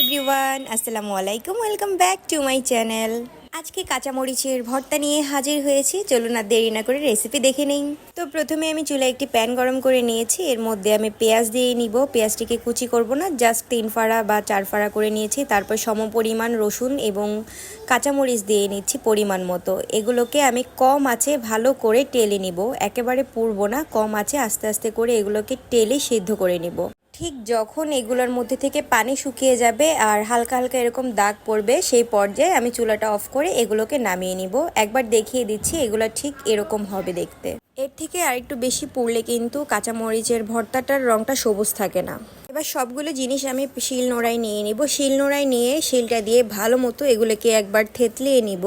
Everyone আসসালামু আলাইকুম welcome back to my channel আজকে কাঁচামরিচের ভর্তা নিয়ে হাজির হয়েছি। চলুন আর দেরি না করে রেসিপি দেখে নিই। তো প্রথমে আমি চুলায় একটি প্যান গরম করে নিয়েছি। এর মধ্যে আমি পেঁয়াজ দিয়ে নিব। পেঁয়াজটিকে কুচি করব না জাস্ট তিন ফাড়া বা চার ফাড়া করে নিয়েছি। তারপর সম পরিমাণ রসুন এবং কাঁচামরিচ দিয়ে নিচ্ছি পরিমাণ মতো। এগুলোকে আমি কম আছে ভালো করে টেলে নিব। একেবারে পুড়বো না, কম আছে আস্তে আস্তে করে এগুলোকে টেলে সিদ্ধ করে নিব। ঠিক যখন এগুলোর মধ্যে থেকে পানি শুকিয়ে যাবে আর হালকা হালকা এরকম দাগ পড়বে, সেই পর্যায়ে আমি চুলাটা অফ করে এগুলোকে নামিয়ে নিব। একবার দেখিয়ে দিচ্ছি এগুলো ঠিক এরকম হবে দেখতে। এর থেকে আরেকটু বেশি পুড়লে কিন্তু কাঁচামরিচের ভর্তাটার রঙটা সবুজ থাকে না। এবার সবগুলো জিনিস আমি শিল নোড়ায় নিয়ে নিব। শিল নোড়ায় নিয়ে শিলটা দিয়ে ভালো মতো এগুলোকে একবার থেতলিয়ে নিব।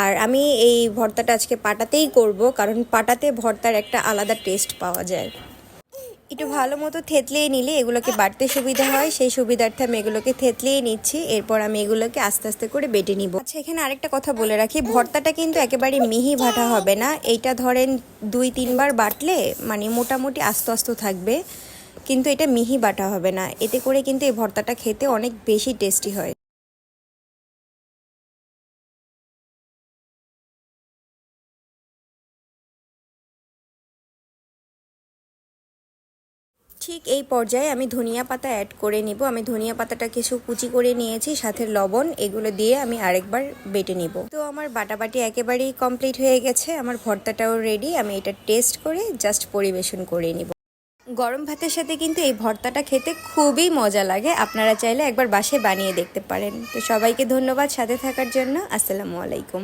আর আমি এই ভর্তাটা আজকে পাটাতেই করব, কারণ পাটাতে ভর্তার একটা আলাদা টেস্ট পাওয়া যায়। একটু ভালো মতো থেতলিয়ে নিলে এগুলোকে বাড়তে সুবিধা হয়, সেই সুবিধার্থে আমি এগুলোকে থেতলিয়ে নিচ্ছি, এরপর আমি এগুলোকে আস্তে আস্তে করে বেটে নিব। আচ্ছা এখানে আরেকটা কথা বলে রাখি, ভর্তাটা কিন্তু একেবারে মিহি ভাটা হবে না, এইটা ধরেন দুই, তিনবার বাটলে মানে মোটামুটি আস্ত আস্ত থাকবে, কিন্তু এটা মিহি বাটা হবে না, এতে করে কিন্তু এই ভর্তাটা খেতে অনেক বেশি টেস্টি হয়। ঠিক এই পর্যায়ে আমি ধনিয়া পাতা অ্যাড করে নিব। আমি ধনিয়া পাতাটা কিছু কুচি করে নিয়েছি, সাথে লবণ, এগুলো দিয়ে আমি আরেকবার বেটে নিব। তো আমার বাটাবাটি একেবারেই কমপ্লিট হয়ে গেছে, আমার ভর্তাটাও রেডি আমি এটা টেস্ট করে জাস্ট পরিবেশন করে নিব। গরম ভাতের সাথে কিন্তু এই ভর্তাটা খেতে খুবই মজা লাগে, আপনারা চাইলে একবার বাসে বানিয়ে দেখতে পারেন। তো সবাইকে ধন্যবাদ সাথে থাকার জন্য, আসসালামু আলাইকুম।